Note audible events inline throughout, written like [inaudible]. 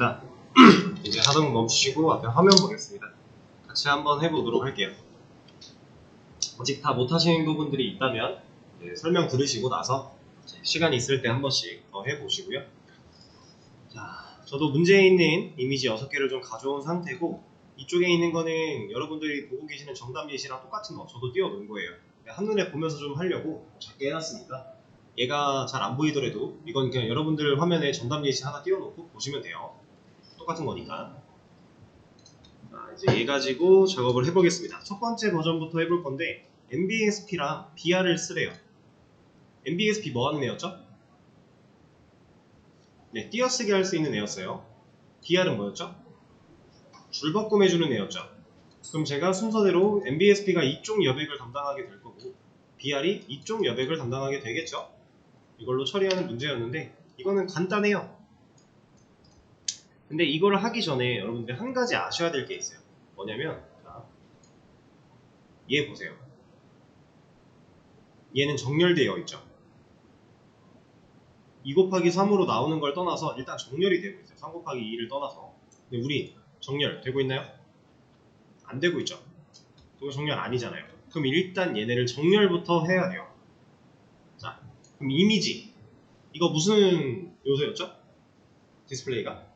자, [clears throat] 이제 거 멈추시고 앞에 화면 보겠습니다. 같이 한번 해보도록 할게요. 아직 다 못하시는 부분들이 있다면 예, 설명 들으시고 나서 시간 있을 때 한 번씩 더 해보시고요. 자, 저도 문제에 있는 이미지 6개를 좀 가져온 상태고 이쪽에 있는 거는 여러분들이 보고 계시는 정답 예시랑 똑같은 거 저도 띄워놓은 거예요. 한눈에 보면서 좀 하려고 작게 해놨으니까 얘가 잘 안 보이더라도 이건 그냥 여러분들 화면에 정답 예시 하나 띄워놓고 보시면 돼요. 똑같은 거니까. 자, 이제 얘 가지고 작업을 해보겠습니다. 첫 번째 버전부터 해볼 건데 MBSP랑 BR을 쓰래요. MBSP 뭐 하는 애였죠? 네, 띄어쓰기 할 수 있는 애였어요. BR은 뭐였죠? 줄바꿈 해주는 애였죠. 그럼 제가 순서대로 MBSP가 이쪽 여백을 담당하게 될 거고 BR이 이쪽 여백을 담당하게 되겠죠? 이걸로 처리하는 문제였는데 이거는 간단해요. 근데 이걸 하기 전에 여러분들 한 가지 아셔야 될 게 있어요. 뭐냐면 자, 얘 보세요. 얘는 정렬되어 있죠. 2 곱하기 3으로 나오는 걸 떠나서 일단 정렬이 되고 있어요. 3 곱하기 2를 떠나서. 근데 우리 정렬 되고 있나요? 안 되고 있죠. 이거 정렬 아니잖아요. 그럼 일단 얘네를 정렬부터 해야 돼요. 자, 그럼 이미지. 이거 무슨 요소였죠? 디스플레이가?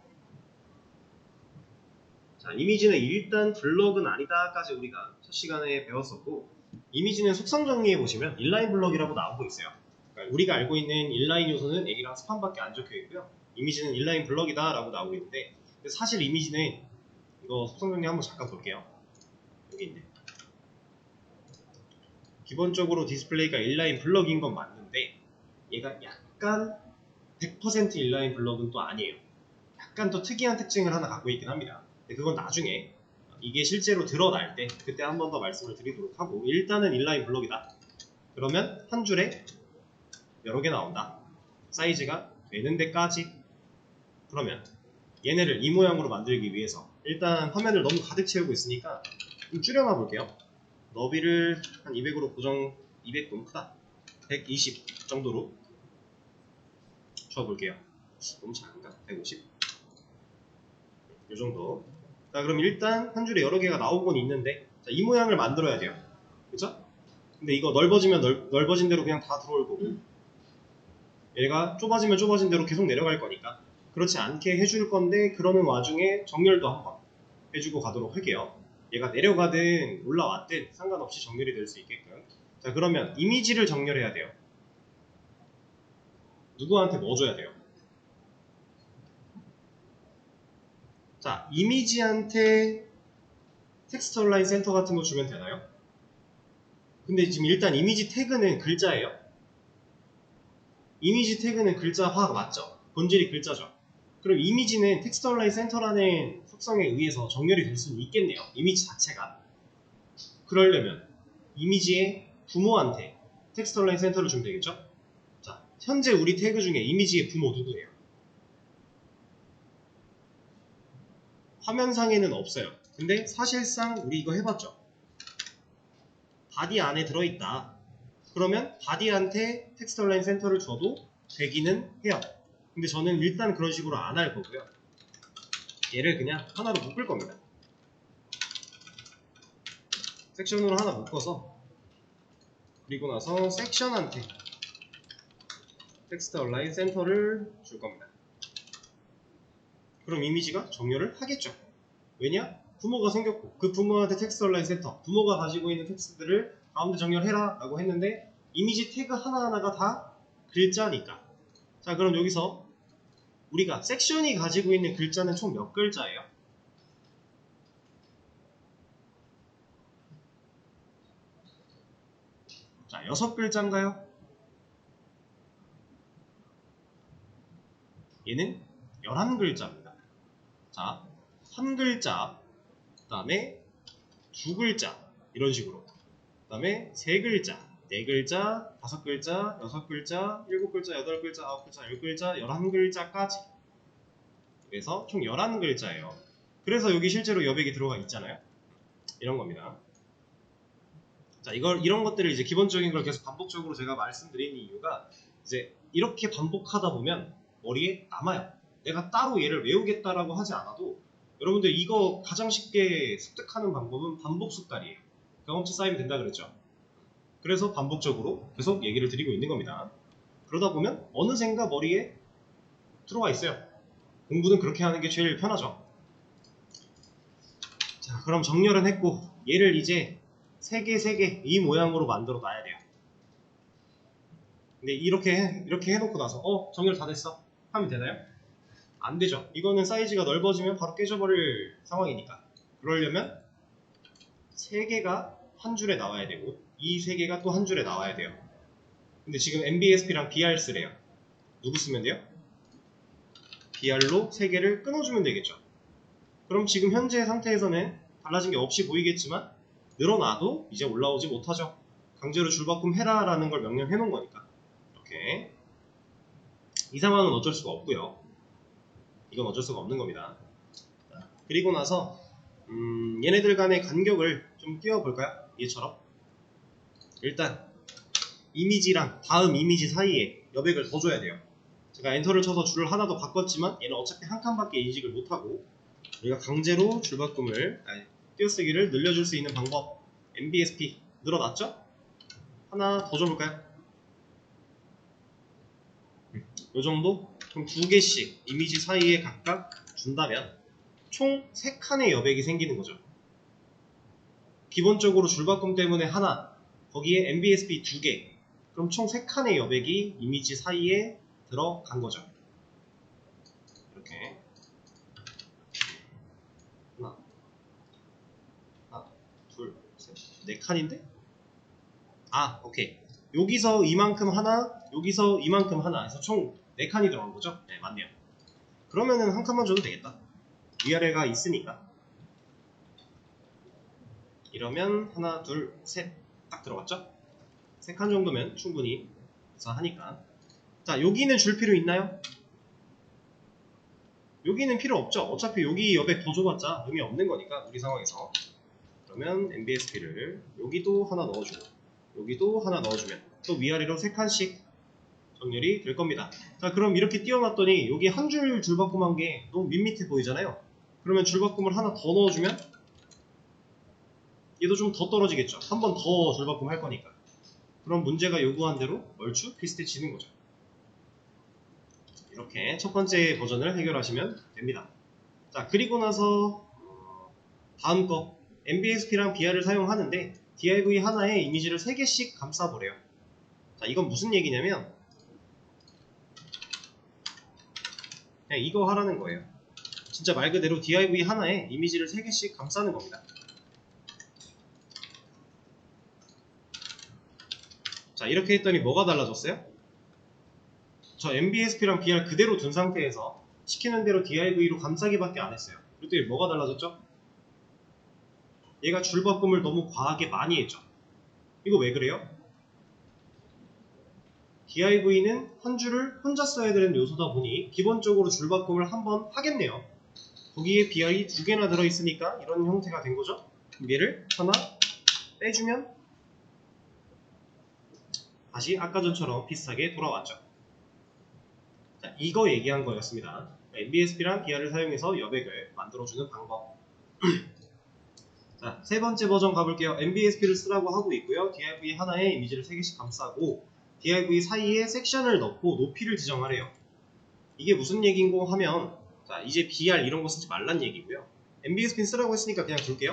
자, 이미지는 일단 블럭은 아니다까지 우리가 첫 시간에 배웠었고, 이미지는 속성 정리해 보시면 인라인 블럭이라고 나오고 있어요. 그러니까 우리가 알고 있는 인라인 요소는 A랑 스판밖에 안 적혀 있고요. 이미지는 인라인 블럭이다라고 나오고 있는데, 사실 이미지는 이거 속성 정리 한번 잠깐 볼게요. 여기 있네. 기본적으로 디스플레이가 인라인 블럭인 건 맞는데 얘가 약간 100% 인라인 블럭은 또 아니에요. 약간 또 특이한 특징을 하나 갖고 있긴 합니다. 근데 그건 나중에 이게 실제로 드러날 때 그때 한 번 더 말씀을 드리도록 하고 일단은 인라인 블럭이다. 그러면 한 줄에 여러 개 나온다. 사이즈가 되는 데까지 그러면 얘네를 이 모양으로 만들기 위해서 일단 화면을 너무 가득 채우고 있으니까 좀 줄여놔 볼게요. 너비를 한 200으로 고정 200 너무 크다 120 정도로 줘볼게요 너무 작은가? 150? 이 정도 자 그럼 일단 한 줄에 여러 개가 나오곤 있는데 자, 이 모양을 만들어야 돼요. 그쵸? 근데 이거 넓어지면 넓, 넓어진 대로 그냥 다 들어올 거고 얘가 좁아지면 좁아진 대로 계속 내려갈 거니까 그렇지 않게 해줄 건데 그러는 와중에 정렬도 한번 해주고 가도록 할게요. 얘가 내려가든 올라왔든 상관없이 정렬이 될 수 있게끔. 자 그러면 이미지를 정렬해야 돼요. 누구한테 뭐 줘야 돼요 자 이미지한테 텍스트 온라인 센터 같은 거 주면 되나요? 근데 지금 일단 이미지 태그는 글자예요 이미지 태그는 글자화 맞죠? 본질이 글자죠 그럼 이미지는 텍스트 온라인 센터라는 속성에 의해서 정렬이 될 수는 있겠네요. 이미지 자체가. 그러려면 이미지의 부모한테 텍스트 온라인 센터를 주면 되겠죠? 자, 현재 우리 태그 중에 이미지의 부모 누구예요? 화면상에는 없어요. 근데 사실상 우리 이거 해봤죠? 바디 안에 들어있다. 그러면 바디한테 텍스트 온라인 센터를 줘도 되기는 해요. 근데 저는 일단 그런 식으로 안 할 거고요. 얘를 그냥 하나로 묶을 겁니다. 섹션으로 하나 묶어서 그리고 나서 섹션한테 텍스트 온라인 센터를 줄 겁니다. 그럼 이미지가 정렬을 하겠죠. 왜냐? 부모가 생겼고 그 부모한테 텍스트 온라인 센터 부모가 가지고 있는 텍스트들을 가운데 정렬해라 라고 했는데 이미지 태그 하나하나가 다 글자니까 자 그럼 여기서 우리가 섹션이 가지고 있는 글자는 총 몇 글자예요? 자 여섯 글자인가요? 얘는 11글자입니다. 자, 한 글자, 그 다음에 두 글자, 이런 식으로. 그 다음에 세 글자, 네 글자, 다섯 글자, 여섯 글자, 일곱 글자, 여덟 글자, 아홉 글자, 열 글자, 열한 글자까지. 그래서 총 열한 글자예요. 그래서 여기 실제로 여백이 들어가 있잖아요. 이런 겁니다. 자, 이걸 이런 것들을 이제 기본적인 걸 계속 반복적으로 제가 말씀드리는 이유가 이제 이렇게 반복하다 보면 머리에 남아요. 내가 따로 얘를 외우겠다라고 하지 않아도 여러분들 이거 가장 쉽게 습득하는 방법은 반복 숙달이에요. 경험치 쌓이면 된다 그랬죠. 그래서 반복적으로 계속 얘기를 드리고 있는 겁니다. 그러다 보면 어느샌가 머리에 들어와 있어요. 공부는 그렇게 하는 게 제일 편하죠. 자, 그럼 정렬은 했고 얘를 이제 3개, 3개 이 모양으로 만들어 놔야 돼요. 근데 이렇게 해, 이렇게 해놓고 나서 어 정렬 다 됐어 하면 되나요? 안 되죠. 이거는 사이즈가 넓어지면 바로 깨져버릴 상황이니까. 그러려면 3개가 한 줄에 나와야 되고 이 3개가 또 한 줄에 나와야 돼요. 근데 지금 MBSP랑 BR 쓰래요. 누구 쓰면 돼요? BR로 3개를 끊어주면 되겠죠. 그럼 지금 현재 상태에서는 달라진 게 없이 보이겠지만 늘어나도 이제 올라오지 못하죠. 강제로 줄바꿈 해라 라는 걸 명령해 놓은 거니까. 이렇게. 이 상황은 어쩔 수가 없고요. 이건 어쩔 수가 없는 겁니다. 자, 그리고 나서 음, 얘네들 간의 간격을 좀 띄워볼까요? 얘처럼. 일단 이미지랑 다음 이미지 사이에 여백을 더 줘야 돼요. 제가 엔터를 쳐서 줄을 하나 더 바꿨지만 얘는 어차피 한 칸밖에 인식을 못하고 우리가 강제로 줄 바꿈을 아니, 띄어쓰기를 늘려줄 수 있는 방법 MBSP 늘어났죠? 하나 더 줘볼까요? 이 정도? 그럼 두 개씩 이미지 사이에 각각 준다면 총 3칸의 여백이 생기는 거죠. 기본적으로 줄바꿈 때문에 하나, 거기에 MBSP 두 개, 그럼 총 3칸의 여백이 이미지 사이에 들어간 거죠. 이렇게. 하나, 하나, 둘, 셋, 네 칸인데? 아, 오케이. 여기서 이만큼 하나, 여기서 이만큼 하나 해서 총 4칸이 들어간 거죠? 네, 맞네요. 그러면은 한 칸만 줘도 되겠다. 위아래가 있으니까. 이러면 하나, 둘, 셋 딱 들어갔죠? 3칸 정도면 충분히 하니까. 자, 여기는 줄 필요 있나요? 여기는 필요 없죠. 어차피 여기 여백 더 줘봤자 의미 없는 거니까 우리 상황에서. 그러면 MBSP를 여기도 하나 넣어주고 여기도 하나 넣어주면 또 위아래로 3칸씩 정렬이 될 겁니다. 자 그럼 이렇게 띄워놨더니 여기 한 줄 줄바꿈한 게 너무 밋밋해 보이잖아요. 그러면 줄바꿈을 하나 더 넣어주면 얘도 좀 더 떨어지겠죠. 한 번 더 줄바꿈 할 거니까. 그럼 문제가 요구한 대로 얼추 비슷해지는 거죠. 이렇게 첫 번째 버전을 해결하시면 됩니다. 자 그리고 나서 어, 다음 거 MBSP랑 BR을 사용하는데 div 하나에 이미지를 3개씩 감싸보래요. 자 이건 무슨 얘기냐면 그냥 이거 하라는 거예요. 진짜 말 그대로 div 하나에 이미지를 3개씩 감싸는 겁니다. 자 이렇게 했더니 뭐가 달라졌어요? 저 MBSP랑 BR 그대로 둔 상태에서 시키는 대로 DIV로 감싸기밖에 안 했어요. 그랬더니 뭐가 달라졌죠? 얘가 줄바꿈을 너무 과하게 많이 했죠. 이거 왜 그래요? DIV는 한 줄을 혼자 써야 되는 요소다 보니 기본적으로 줄바꿈을 한 번 하겠네요. 거기에 BR이 두 개나 들어있으니까 이런 형태가 된 거죠. 얘를 하나 빼주면 다시 아까 전처럼 비슷하게 돌아왔죠. 자, 이거 얘기한 거였습니다. MBSP랑 BR을 사용해서 여백을 만들어주는 방법. [clears throat] 자, 세 번째 버전 가볼게요. MBSP를 쓰라고 하고 있고요. div 하나에 이미지를 3개씩 감싸고 div 사이에 섹션을 넣고 높이를 지정하래요. 이게 무슨 얘기인고 하면 자, 이제 BR 이런 거 쓰지 말란 얘기고요. MBSP 쓰라고 했으니까 그냥 둘게요.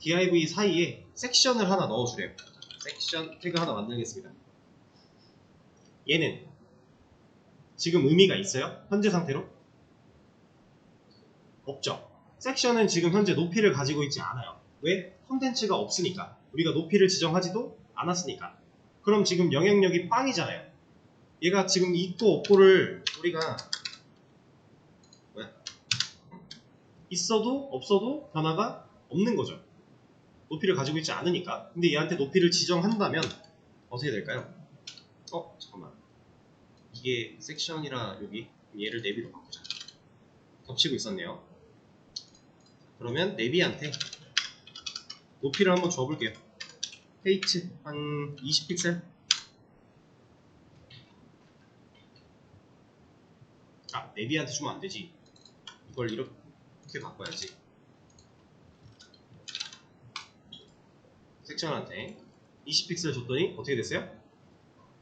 div 사이에 섹션을 하나 넣어주래요. 섹션 태그 하나 만들겠습니다. 얘는 지금 의미가 있어요? 현재 상태로? 없죠. 섹션은 지금 현재 높이를 가지고 있지 않아요. 왜? 콘텐츠가 없으니까. 우리가 높이를 지정하지도 않았으니까. 그럼 지금 영향력이 빵이잖아요. 얘가 지금 있고 없고를 우리가 뭐야? 있어도 없어도 변화가 없는 거죠. 높이를 가지고 있지 않으니까. 근데 얘한테 높이를 지정한다면 어떻게 될까요? 어 잠깐만. 이게 섹션이라 여기 얘를 내비로 바꾸자. 겹치고 있었네요. 그러면 내비한테 높이를 한번 줘볼게요. 페이트 한 20픽셀. 내비한테 주면 안 되지. 이걸 이렇게 바꿔야지. 섹션한테 20픽셀 줬더니 어떻게 됐어요?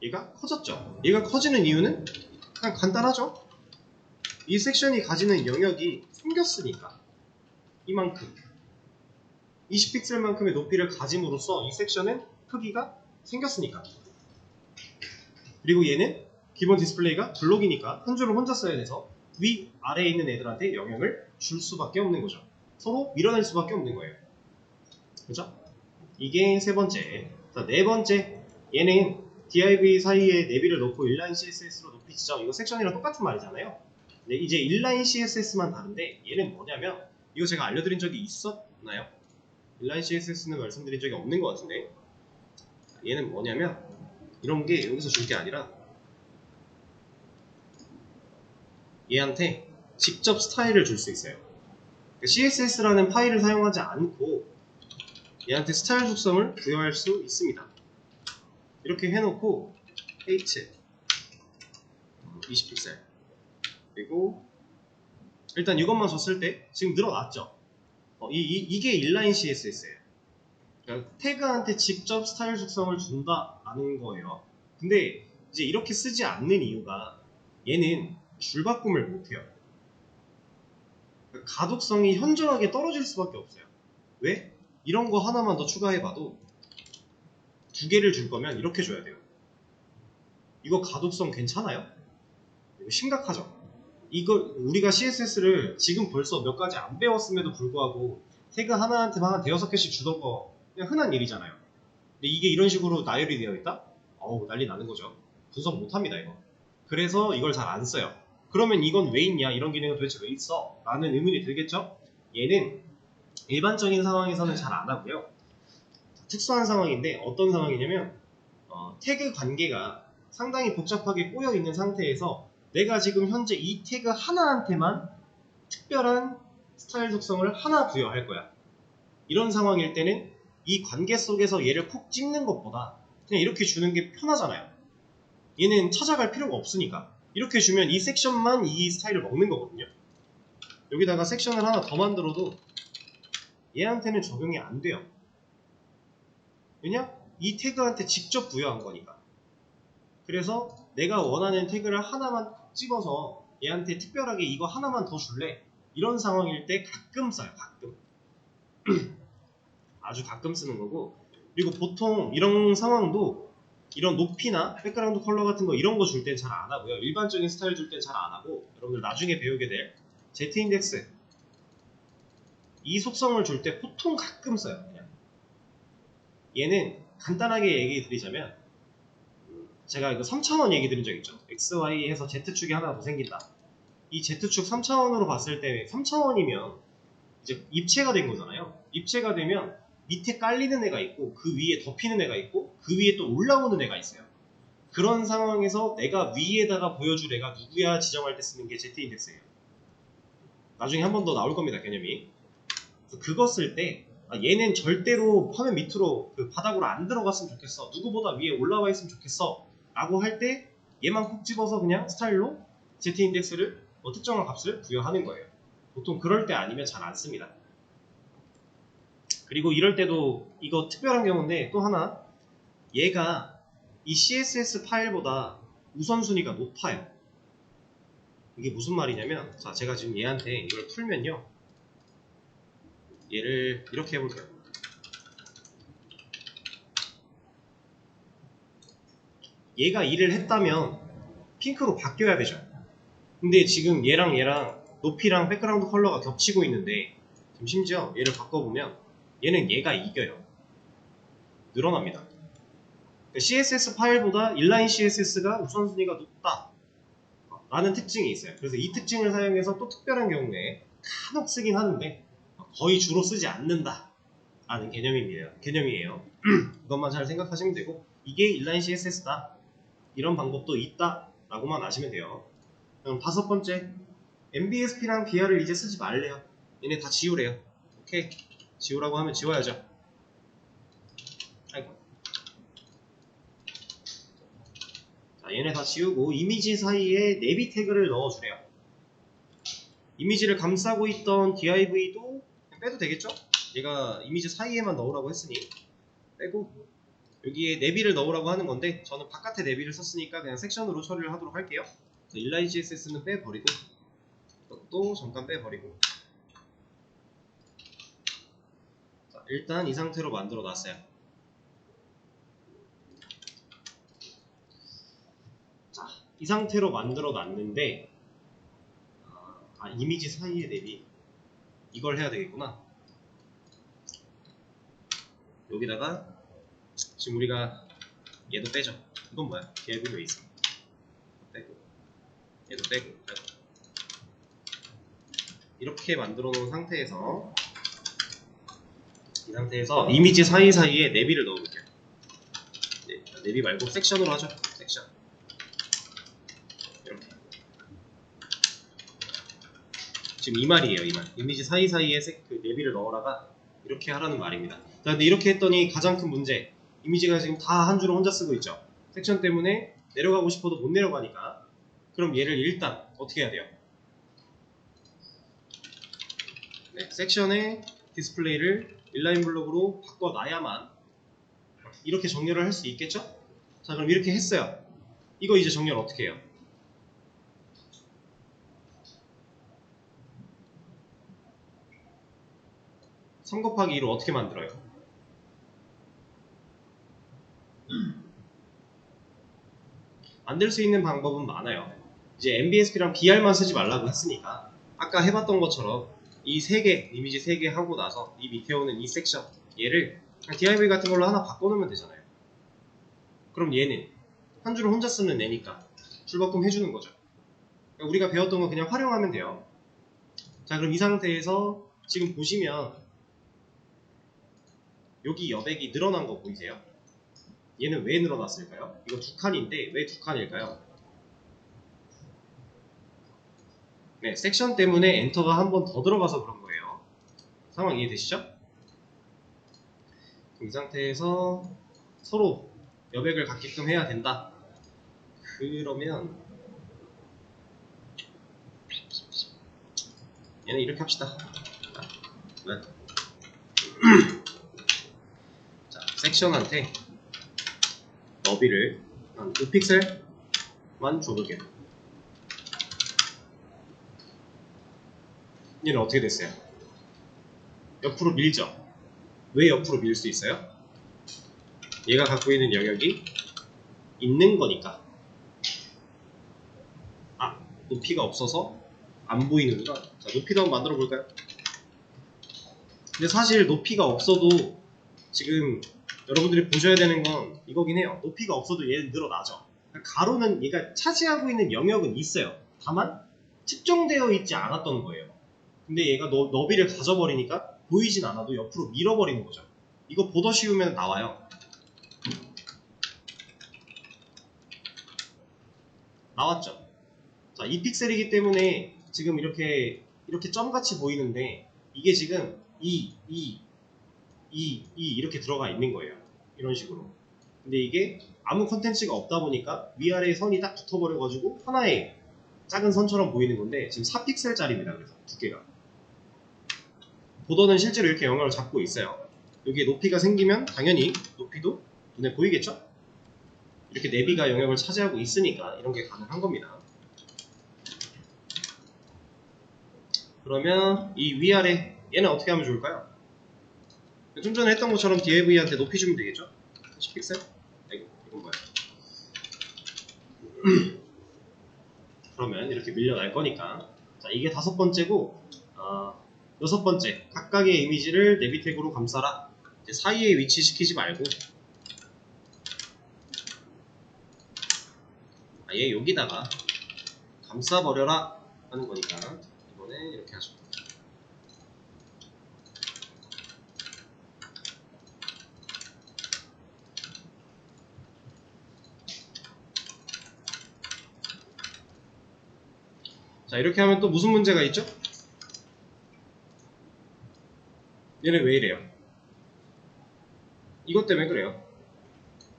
얘가 커졌죠. 얘가 커지는 이유는 그냥 간단하죠. 이 섹션이 가지는 영역이 생겼으니까 이만큼 20픽셀만큼의 높이를 가짐으로써 이 섹션은 크기가 생겼으니까 그리고 얘는 기본 디스플레이가 블록이니까 한 줄을 혼자 써야 돼서 위 아래에 있는 애들한테 영향을 줄 수밖에 없는 거죠. 서로 밀어낼 수밖에 없는 거예요. 그죠? 이게 세 번째. 자, 네 번째. 얘는 div 사이에 내비를 놓고 inline css로 높이 지정. 이거 섹션이랑 똑같은 말이잖아요. 근데 이제 inline css만 다른데 얘는 뭐냐면 이거 제가 알려드린 적이 있었나요? Inline css는 말씀드린 적이 없는 것 같은데 얘는 뭐냐면 이런 게 여기서 줄 게 아니라 얘한테 직접 스타일을 줄 수 있어요. CSS라는 파일을 사용하지 않고 얘한테 스타일 속성을 부여할 수 있습니다. 이렇게 해놓고 H 20픽셀 그리고 일단 이것만 줬을 때 지금 늘어났죠. 어, 이, 이, 게 인라인 CSS예요. 그러니까 태그한테 직접 스타일 속성을 준다라는 거예요. 근데 이제 이렇게 쓰지 않는 이유가 얘는 줄바꿈을 못해요. 그러니까 가독성이 현저하게 떨어질 수밖에 없어요. 왜? 이런 거 하나만 더 추가해봐도 두 개를 줄 거면 이렇게 줘야 돼요. 이거 가독성 괜찮아요? 이거 심각하죠? 이거 우리가 CSS를 지금 벌써 몇 가지 안 배웠음에도 불구하고 태그 하나한테만 한 대여섯 개씩 주던 거 그냥 흔한 일이잖아요. 근데 이게 이런 식으로 나열이 되어 있다? 어우 난리 나는 거죠. 분석 못합니다 이거. 그래서 이걸 잘 안 써요. 그러면 이건 왜 있냐? 이런 기능은 도대체 왜 있어? 라는 의문이 들겠죠? 얘는 일반적인 상황에서는 잘 안 하고요. 특수한 상황인데 어떤 상황이냐면 어, 태그 관계가 상당히 복잡하게 꼬여 있는 상태에서 내가 지금 현재 이 태그 하나한테만 특별한 스타일 속성을 하나 부여할 거야. 이런 상황일 때는 이 관계 속에서 얘를 콕 찍는 것보다 그냥 이렇게 주는 게 편하잖아요. 얘는 찾아갈 필요가 없으니까 이렇게 주면 이 섹션만 이 스타일을 먹는 거거든요. 여기다가 섹션을 하나 더 만들어도 얘한테는 적용이 안 돼요. 왜냐? 이 태그한테 직접 부여한 거니까. 그래서 내가 원하는 태그를 하나만 집어서 얘한테 특별하게 이거 하나만 더 줄래? 이런 상황일 때 가끔 써요, 가끔. [clears throat] 아주 가끔 쓰는 거고. 그리고 보통 이런 상황도 이런 높이나 백그라운드 컬러 같은 거 이런 거 줄 땐 잘 안 하고요. 일반적인 스타일 줄 땐 잘 안 하고 여러분들 나중에 배우게 될 Z인덱스 이 속성을 줄 때 보통 가끔 써요. 그냥. 얘는 간단하게 얘기 드리자면 제가 이거 3차원 얘기 드린 적 있죠. XY 해서 Z축이 하나 더 생긴다. 이 Z축 3차원으로 봤을 때 3차원이면 이제 입체가 된 거잖아요. 입체가 되면 밑에 깔리는 애가 있고 그 위에 덮이는 애가 있고 그 위에 또 올라오는 애가 있어요. 그런 상황에서 내가 위에다가 보여줄 애가 누구야 지정할 때 쓰는 게 Z인덱스예요. 나중에 한 번 더 나올 겁니다, 개념이. 그거 쓸때 아, 얘는 절대로 화면 밑으로 그 바닥으로 안 들어갔으면 좋겠어. 누구보다 위에 올라와 있으면 좋겠어. 라고 할 때 얘만 콕 집어서 그냥 스타일로 Z인덱스를 뭐 특정한 값을 부여하는 거예요. 보통 그럴 때 아니면 잘 안 씁니다. 그리고 이럴 때도 이거 특별한 경우인데 또 하나 얘가 이 CSS 파일보다 우선순위가 높아요. 이게 무슨 말이냐면 자 제가 지금 얘한테 이걸 풀면요 얘를 이렇게 해볼게요. 얘가 일을 했다면 핑크로 바뀌어야 되죠. 근데 지금 얘랑 얘랑 높이랑 백그라운드 컬러가 겹치고 있는데 심지어 얘를 바꿔보면 얘는 얘가 이겨요. 늘어납니다. CSS 파일보다 인라인 CSS가 우선순위가 높다. 라는 특징이 있어요. 그래서 이 특징을 사용해서 또 특별한 경우에 간혹 쓰긴 하는데 거의 주로 쓰지 않는다. 라는 개념입니다. 개념이에요. [clears throat] 이것만 잘 생각하시면 되고 이게 인라인 CSS다. 이런 방법도 있다. 라고만 아시면 돼요. 그럼 다섯 번째 MBSP랑 BR을 이제 쓰지 말래요. 얘네 다 지우래요. 오케이. 지우라고 하면 지워야죠. 아이고. 자, 얘네 다 지우고 이미지 사이에 내비 태그를 넣어주래요. 이미지를 감싸고 있던 div도 빼도 되겠죠? 얘가 이미지 사이에만 넣으라고 했으니 빼고 여기에 내비를 넣으라고 하는 건데 저는 바깥에 내비를 썼으니까 그냥 섹션으로 처리를 하도록 할게요. inline CSS는 빼버리고 이것도 잠깐 빼버리고 자, 일단 이 상태로 만들어 놨어요. 자, 이 상태로 만들어 놨는데 아, 이미지 사이에 내비 이걸 해야 되겠구나. 여기다가 지금 우리가 얘도 빼죠. 이건 뭐야? 디아이브 왜 있어? 빼고 얘도 빼고 빼고 이렇게 만들어 놓은 상태에서 이 상태에서 이미지 사이사이에 내비를 넣어볼게요. 네, 내비 말고 섹션으로 하죠. 섹션 이렇게 지금 이 말이에요. 이 말. 이미지 사이사이에 색- 그 내비를 넣어라가 이렇게 하라는 말입니다. 자, 근데 이렇게 했더니 가장 큰 문제 이미지가 지금 다 한 줄을 혼자 쓰고 있죠. 섹션 때문에 내려가고 싶어도 못 내려가니까 그럼 얘를 일단 어떻게 해야 돼요? 네, 섹션의 디스플레이를 인라인 블록으로 바꿔놔야만 이렇게 정렬을 할 수 있겠죠? 자 그럼 이렇게 했어요. 이거 이제 정렬 어떻게 해요? 삼 곱하기 2로 어떻게 만들어요? 만들 수 있는 방법은 많아요. 이제 MBSP랑 BR만 쓰지 말라고 했으니까 아까 해봤던 것처럼 이 세 개, 이미지 세 개 하고 나서 이 밑에 오는 이 섹션 얘를 div 같은 걸로 하나 바꿔놓으면 되잖아요. 그럼 얘는 한 줄을 혼자 쓰는 애니까 줄바꿈 해주는 거죠. 그러니까 우리가 배웠던 거 그냥 활용하면 돼요. 자 그럼 이 상태에서 지금 보시면 여기 여백이 늘어난 거 보이세요? 얘는 왜 늘어났을까요? 이거 두 칸인데 왜 두 칸일까요? 네, 섹션 때문에 엔터가 한 번 더 들어가서 그런 거예요. 상황 이해되시죠? 이 상태에서 서로 여백을 갖게끔 해야 된다. 그러면 얘는 이렇게 합시다. 자, 네. [clears throat] 자, 섹션한테 너비를 한 5픽셀만 줘볼게요. 얘는 어떻게 됐어요? 옆으로 밀죠? 왜 옆으로 밀 수 있어요? 얘가 갖고 있는 영역이 있는 거니까. 아, 높이가 없어서 안 보이는구나. 자, 높이도 한번 만들어 볼까요? 근데 사실 높이가 없어도 지금 여러분들이 보셔야 되는 건 이거긴 해요. 높이가 없어도 얘는 늘어나죠. 가로는 얘가 차지하고 있는 영역은 있어요. 다만 측정되어 있지 않았던 거예요. 근데 얘가 너, 너비를 가져버리니까 보이진 않아도 옆으로 밀어버리는 거죠. 이거 보더 씌우면 나와요. 나왔죠. 자, 2픽셀이기 때문에 지금 이렇게 이렇게 점같이 보이는데 이게 지금 2, 2, 2, 2 이렇게 들어가 있는 거예요. 이런 식으로. 근데 이게 아무 컨텐츠가 없다 보니까 위아래 선이 딱 붙어버려가지고 하나의 작은 선처럼 보이는 건데 지금 4픽셀짜리입니다. 그래서 두께가. 보더는 실제로 이렇게 영역을 잡고 있어요. 여기에 높이가 생기면 당연히 높이도 눈에 보이겠죠? 이렇게 내비가 영역을 차지하고 있으니까 이런 게 가능한 겁니다. 그러면 이 위아래 얘는 어떻게 하면 좋을까요? 좀 전에 했던 것처럼 DAV한테 높이 주면 되겠죠? 10픽셀? 아이고 이건 뭐야 [clears throat] 그러면 이렇게 밀려날 거니까. 자 이게 다섯 번째고 어, 여섯 번째. 각각의 이미지를 내비 태그로 감싸라. 이제 사이에 위치시키지 말고. 아예 여기다가 감싸버려라 하는 거니까. 이번에 이렇게 하죠 자 이렇게 하면 또 무슨 문제가 있죠? 얘는 왜 이래요? 이것 때문에 그래요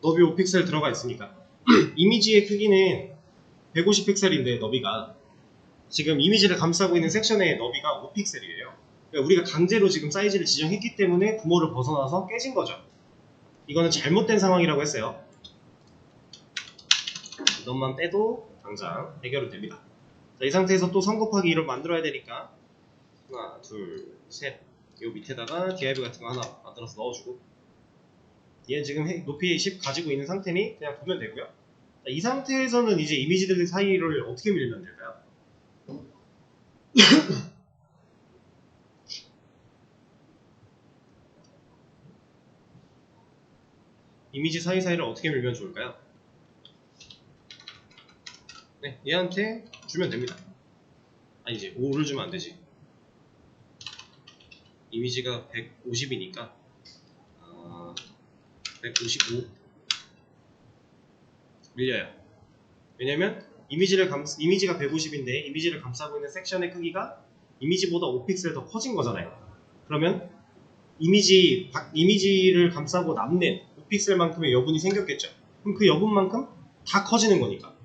너비 5픽셀 들어가 있으니까 [clears throat] 이미지의 크기는 150픽셀인데 너비가 지금 이미지를 감싸고 있는 섹션의 너비가 5픽셀이에요. 그러니까 우리가 강제로 지금 사이즈를 지정했기 때문에 부모를 벗어나서 깨진 거죠. 이거는 잘못된 상황이라고 했어요. 이것만 빼도 당장 해결은 됩니다. 자, 이 상태에서 또 3 곱하기 1을 만들어야 되니까 하나, 둘, 셋. 요 밑에다가 div 같은 거 하나 만들어서 넣어주고 얘는 지금 해- 높이 10 가지고 있는 상태니 그냥 보면 되고요. 자, 이 상태에서는 이제 이미지들 사이를 어떻게 밀면 될까요? [coughs] 이미지 사이사이를 어떻게 밀면 좋을까요? 네, 얘한테 주면 됩니다. 아니지, 5를 주면 안 되지. 이미지가 150이니까 어, 195 밀려요. 왜냐면 이미지를 감, 이미지가 150인데 이미지를 감싸고 있는 섹션의 크기가 이미지보다 5픽셀 더 커진 거잖아요. 그러면 이미지 바- 이미지를 감싸고 남는 5픽셀만큼의 여분이 생겼겠죠. 그럼 그 여분만큼 다 커지는 거니까.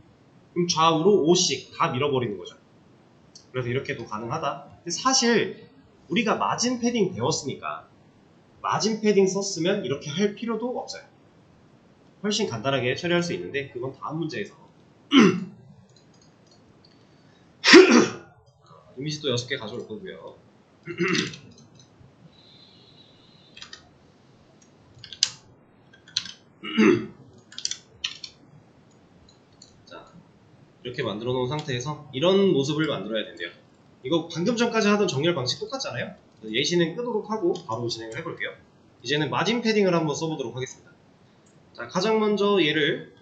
그럼 좌우로 5씩 다 밀어버리는 거죠. 그래서 이렇게도 가능하다. 근데 사실 우리가 마진 패딩 배웠으니까 마진 패딩 썼으면 이렇게 할 필요도 없어요. 훨씬 간단하게 처리할 수 있는데 그건 다음 문제에서 [clears throat] 이미지 또 6개 가져올 거고요. [clears throat] 자, 이렇게 만들어 놓은 상태에서 이런 모습을 만들어야 된대요. 이거 방금 전까지 하던 정렬 방식 똑같잖아요? 예시는 끄도록 하고 바로 진행을 해볼게요. 이제는 마진 패딩을 한번 써보도록 하겠습니다. 자, 가장 먼저 얘를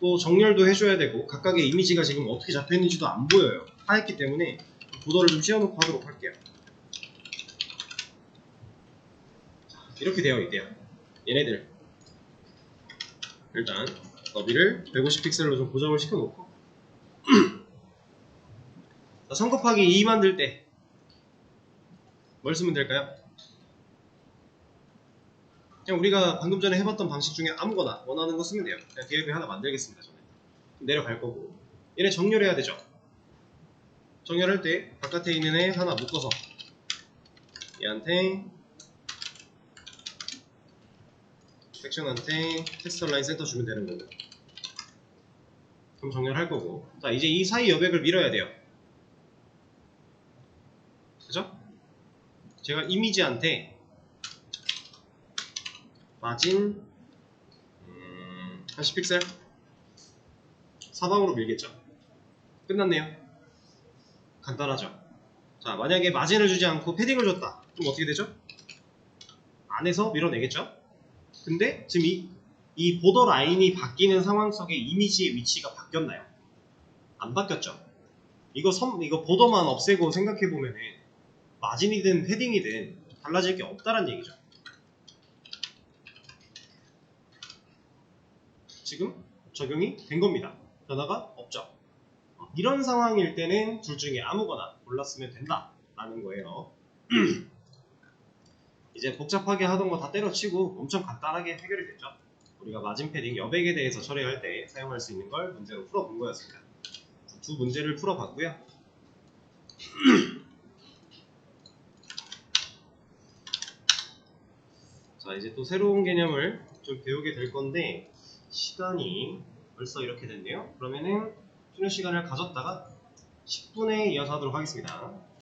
또 정렬도 해줘야 되고 각각의 이미지가 지금 어떻게 잡혀있는지도 안 보여요. 하였기 때문에 보도를 좀 씌워놓고 하도록 할게요. 자, 이렇게 되어 있대요. 얘네들 일단 너비를 150픽셀로 좀 고정을 시켜놓고 자, 3 곱하기 2 만들 때 뭘 쓰면 될까요? 그냥 우리가 방금 전에 해봤던 방식 중에 아무거나 원하는 거 쓰면 돼요. 그냥 div 하나 만들겠습니다. 저는 내려갈 거고 얘네 정렬해야 되죠. 정렬할 때 바깥에 있는 애 하나 묶어서 얘한테 섹션한테 텍스처 라인 센터 주면 되는 거고 그럼 정렬할 거고. 자 이제 이 사이 여백을 밀어야 돼요. 그죠? 제가 이미지한테 마진 음, 한 10픽셀? 사방으로 밀겠죠? 끝났네요. 간단하죠? 자 만약에 마진을 주지 않고 패딩을 줬다. 그럼 어떻게 되죠? 안에서 밀어내겠죠? 근데 지금 이, 이 보더 라인이 바뀌는 상황 속에 이미지의 위치가 바뀌었나요? 안 바뀌었죠 이거 선, 이거 보더만 없애고 생각해보면은 마진이든 패딩이든 달라질 게 없다는 얘기죠 지금 적용이 된 겁니다. 변화가 없죠. 어, 이런 상황일 때는 둘 중에 아무거나 골랐으면 된다라는 거예요. [clears throat] 이제 복잡하게 하던 거 다 때려치고 엄청 간단하게 해결이 됐죠. 우리가 마진 패딩 여백에 대해서 처리할 때 사용할 수 있는 걸 문제로 풀어본 거였습니다. 두 문제를 풀어봤고요. [clears throat] 자 이제 또 새로운 개념을 좀 배우게 될 건데 시간이 벌써 이렇게 됐네요. 그러면은 쉬는 시간을 가졌다가 10분에 이어서 하도록 하겠습니다.